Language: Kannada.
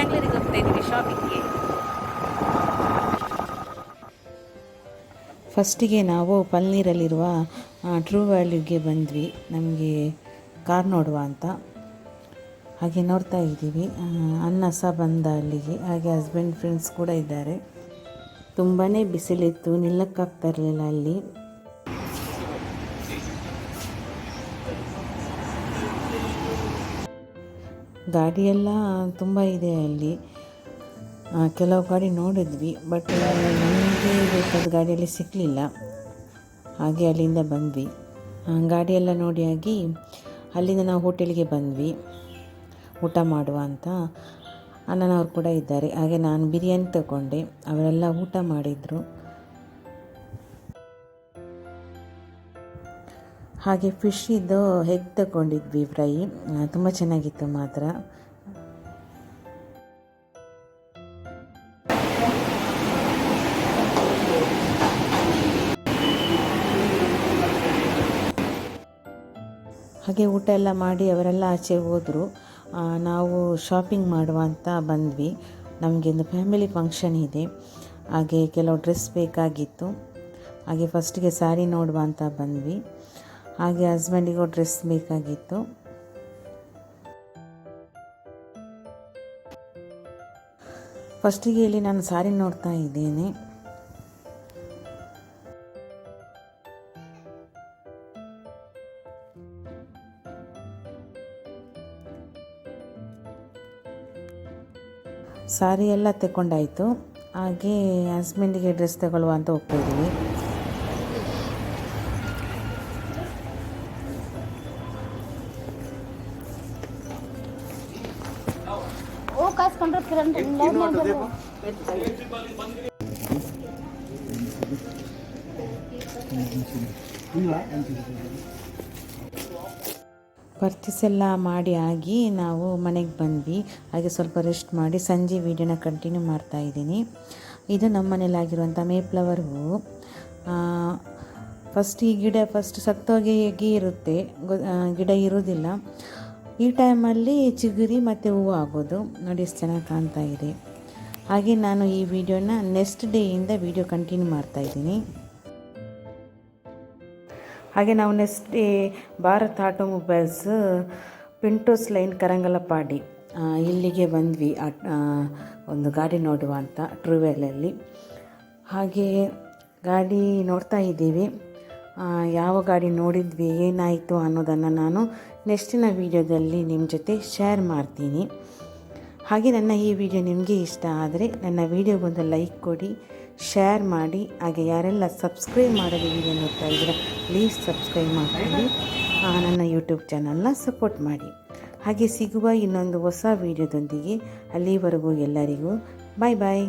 ಬ್ಯಾಂಗ್ಳೂರಿಗೆ ಹೋಗ್ತಾ ಇದ್ದೀವಿ ಶಾಪಿಂಗ್ಗೆ ಫಸ್ಟಿಗೆ ನಾವು ಪಲ್ನೀರಲ್ಲಿರುವ ಟ್ರೂ ವ್ಯಾಲ್ಯೂಗೆ ಬಂದ್ವಿ. ನಮಗೆ ಕಾರ್ ನೋಡುವ ಅಂತ. ಹಾಗೆ ನೋಡ್ತಾ ಇದ್ದೀವಿ. ಅನ್ನ ಸಹ ಬಂದ ಅಲ್ಲಿಗೆ. ಹಾಗೆ ಹಸ್ಬೆಂಡ್ ಫ್ರೆಂಡ್ಸ್ ಕೂಡ ಇದ್ದಾರೆ. ತುಂಬಾ ಬಿಸಿಲಿತ್ತು, ನಿಲ್ಲಕ್ಕಾಗ್ತಾ ಇರಲಿಲ್ಲ ಅಲ್ಲಿ. ಗಾಡಿಯೆಲ್ಲ ತುಂಬ ಇದೆ ಅಲ್ಲಿ. ಕೆಲವು ಗಾಡಿ ನೋಡಿದ್ವಿ ಬಟ್ ನಮಗೆ ಬೇಕಾದ ಗಾಡಿಯಲ್ಲಿ ಸಿಕ್ಕಲಿಲ್ಲ ಹಾಗೆ ಅಲ್ಲಿಂದ ಬಂದ್ವಿ. ಗಾಡಿಯೆಲ್ಲ ನೋಡಿ ಆಗಿ ಅಲ್ಲಿಂದ ನಾವು ಹೋಟೆಲ್ಗೆ ಬಂದ್ವಿ. ಊಟ ಮಾಡುವ ಅಂತ. ಅಣ್ಣನವ್ರು ಕೂಡ ಇದ್ದಾರೆ. ಹಾಗೆ ನಾನು ಬಿರಿಯಾನಿ ತಗೊಂಡೆ. ಅವರೆಲ್ಲ ಊಟ ಮಾಡಿದರು. ಹಾಗೆ ಫಿಶ್ ಇದ್ದು ಹೆಗ್ ತಗೊಂಡಿದ್ವಿ ಫ್ರೈ ತುಂಬ ಚೆನ್ನಾಗಿತ್ತು ಮಾತ್ರ. ಹಾಗೆ ಊಟ ಎಲ್ಲ ಮಾಡಿ ಅವರೆಲ್ಲ ಆಚೆ ಹೋದರು. ನಾವು ಶಾಪಿಂಗ್ ಮಾಡುವ ಅಂತ ಬಂದ್ವಿ. ನಮಗೆ ಒಂದು ಫ್ಯಾಮಿಲಿ ಫಂಕ್ಷನ್ ಇದೆ. ಹಾಗೆ ಕೆಲವು ಡ್ರೆಸ್ ಬೇಕಾಗಿತ್ತು. ಹಾಗೆ ಫಸ್ಟಿಗೆ ಸ್ಯಾರಿ ನೋಡುವ ಅಂತ ಬಂದ್ವಿ. ಹಾಗೆ ಹಸ್ಬೆಂಡಿಗೂ ಡ್ರೆಸ್ ಬೇಕಾಗಿತ್ತು. ಫಸ್ಟಿಗೆ ಇಲ್ಲಿ ನಾನು ಸಾರಿ ನೋಡ್ತಾ ಇದ್ದೇನೆ. ಸಾರಿ ಎಲ್ಲ ತಗೊಂಡಾಯಿತು ಹಾಗೆ ಹಸ್ಬೆಂಡಿಗೆ ಡ್ರೆಸ್ ತಗೊಳ್ಳುವ ಅಂತ ಹೋಗ್ತಾ ಪರ್ಚೇಸ್ ಎಲ್ಲ ಮಾಡಿ ಆಗಿ ನಾವು ಮನೆಗೆ ಬಂದ್ವಿ. ಹಾಗೆ ಸ್ವಲ್ಪ ರೆಸ್ಟ್ ಮಾಡಿ ಸಂಜೆ ವೀಡಿಯೋನ ಕಂಟಿನ್ಯೂ ಮಾಡ್ತಾ ಇದ್ದೀನಿ. ಇದು ನಮ್ಮ ಮನೇಲಾಗಿರುವಂಥ ಮೇಪ್ಲವರ್ ಹೂವು ಫಸ್ಟ್ ಈ ಗಿಡ ಫಸ್ಟ್ ಸತ್ತೋಗಿ ಇರುತ್ತೆ. ಗಿಡ ಇರೋದಿಲ್ಲ ಈ ಟೈಮಲ್ಲಿ ಚಿಗುರಿ ಮತ್ತು ಹೂವು ಆಗೋದು. ನೋಡಿ ಎಷ್ಟು ಚೆನ್ನಾಗಿ ಕಾಣ್ತಾ ಇದೆ. ಹಾಗೆ ನಾನು ಈ ವಿಡಿಯೋನ ನೆಕ್ಸ್ಟ್ ಡೇಯಿಂದ ವಿಡಿಯೋ ಕಂಟಿನ್ಯೂ ಮಾಡ್ತಾ ಇದ್ದೀನಿ. ಹಾಗೆ ನಾವು next day Bharat automobiles Pintos lane Karangalpady ಇಲ್ಲಿಗೆ ಬಂದ್ವಿ. ಒಂದು ಗಾಡಿ ನೋಡುವ ಅಂತ ಟ್ರೂವೆಲಲ್ಲಿ ಹಾಗೆ ಗಾಡಿ ನೋಡ್ತಾ ಇದ್ದೀವಿ. ಯಾವ ಗಾಡಿ ನೋಡಿದ್ವಿ, ಏನಾಯಿತು ಅನ್ನೋದನ್ನು ನಾನು ನೆಕ್ಸ್ಟಿನ ವೀಡಿಯೋದಲ್ಲಿ ನಿಮ್ಮ ಜೊತೆ ಶೇರ್ ಮಾಡ್ತೀನಿ. ಹಾಗೆ ನನ್ನ ಈ ವಿಡಿಯೋ ನಿಮಗೆ ಇಷ್ಟ ಆದರೆ ನನ್ನ ವಿಡಿಯೋಗೊಂದು ಲೈಕ್ ಕೊಡಿ ಶೇರ್ ಮಾಡಿ, ಹಾಗೆ ಯಾರೆಲ್ಲ ಸಬ್ಸ್ಕ್ರೈಬ್ ಮಾಡೋದು ವಿಡಿಯೋ ನೋಡ್ತಾ ಇದ್ದೀರಾ ಪ್ಲೀಸ್ ಸಬ್ಸ್ಕ್ರೈಬ್ ಮಾಡ್ಕೊಳ್ಳಿ. ನನ್ನ ಯೂಟ್ಯೂಬ್ ಚಾನಲ್ನ ಸಪೋರ್ಟ್ ಮಾಡಿ. ಹಾಗೆ ಸಿಗುವ ಇನ್ನೊಂದು ಹೊಸ ವಿಡಿಯೋದೊಂದಿಗೆ ಅಲ್ಲಿವರೆಗೂ ಎಲ್ಲರಿಗೂ ಬಾಯ್ ಬಾಯ್